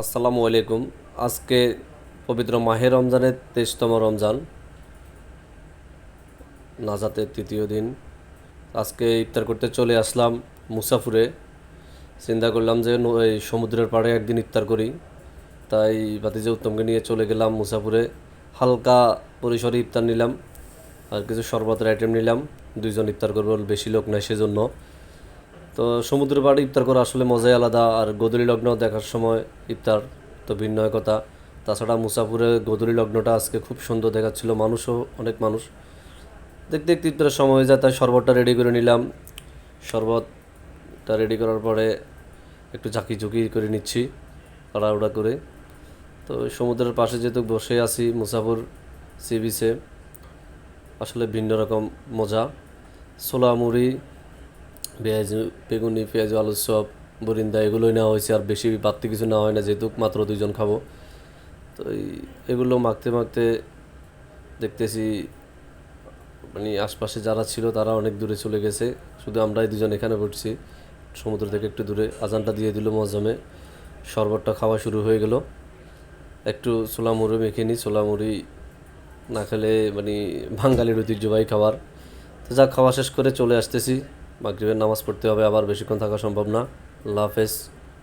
আসসালামু আলাইকুম। আজকে পবিত্র মাহে রমজানের তেইশতম রমজান, নাজাতের তৃতীয় দিন। আজকে ইফতার করতে চলে আসলাম মুসাফুরে। চিন্তা করলাম যে এই সমুদ্রের পাড়ে একদিন ইফতার করি। তাই বাতিজা উত্তমকে নিয়ে চলে গেলাম মুসাফুরে। হালকা পরিসরে ইফতার নিলাম আর কিছু শরবতের আইটেম নিলাম। দুইজন ইফতার করব, বেশি লোক নাই সেজন্য। তো সমুদ্রের পাড়ে ইফতার করা আসলে মজাই আলাদা, আর গোদলি লগ্ন দেখার সময় ইফতার তো ভিন্ন কথা। তাছাড়া মুসাফুরে গোদলি লগ্নটা আজকে খুব সুন্দর দেখাচ্ছিল, মানুষও অনেক মানুষ। দেখতে দেখতে ইফতারের সময় হয়ে যায়, তাই শরবতটা রেডি করে নিলাম। শরবতটা রেডি করার পরে একটু ঝাঁকি ঝুঁকি করে নিচ্ছি, তাড়াহুড়া করে। তো সমুদ্রের পাশে যেহেতু বসে আছি, মুসাফুর সি বিচে, আসলে ভিন্ন রকম মজা। ছোলা মুড়ি পেঁয়াজ, বেগুনি, পেঁয়াজ আলুর চপ, বরিন্দা, এগুলোই নেওয়া হয়েছে। আর বেশি বাড়তি কিছু নেওয়া হয় না, যেহেতু মাত্র দুইজন খাব। তো এই, এগুলো মাখতে মাখতে দেখতেছি মানে আশপাশে যারা ছিল তারা অনেক দূরে চলে গেছে। শুধু আমরাই দুজন এখানে পড়ছি সমুদ্র থেকে একটু দূরে আজানটা দিয়ে দিল মজমে শরবতটা খাওয়া শুরু হয়ে গেল। একটু ছোলা মুড়ি মেখে নিই। মুড়ি না খেলে মানে বাঙালির ঐতিহ্যবাহী খাবার। তো যা খাওয়া শেষ করে চলে আসতেছি। মাগরিবের নামাজ পড়তে হবে আবার বেশিক্ষণ থাকা সম্ভব না। আল্লাহ হাফেজ।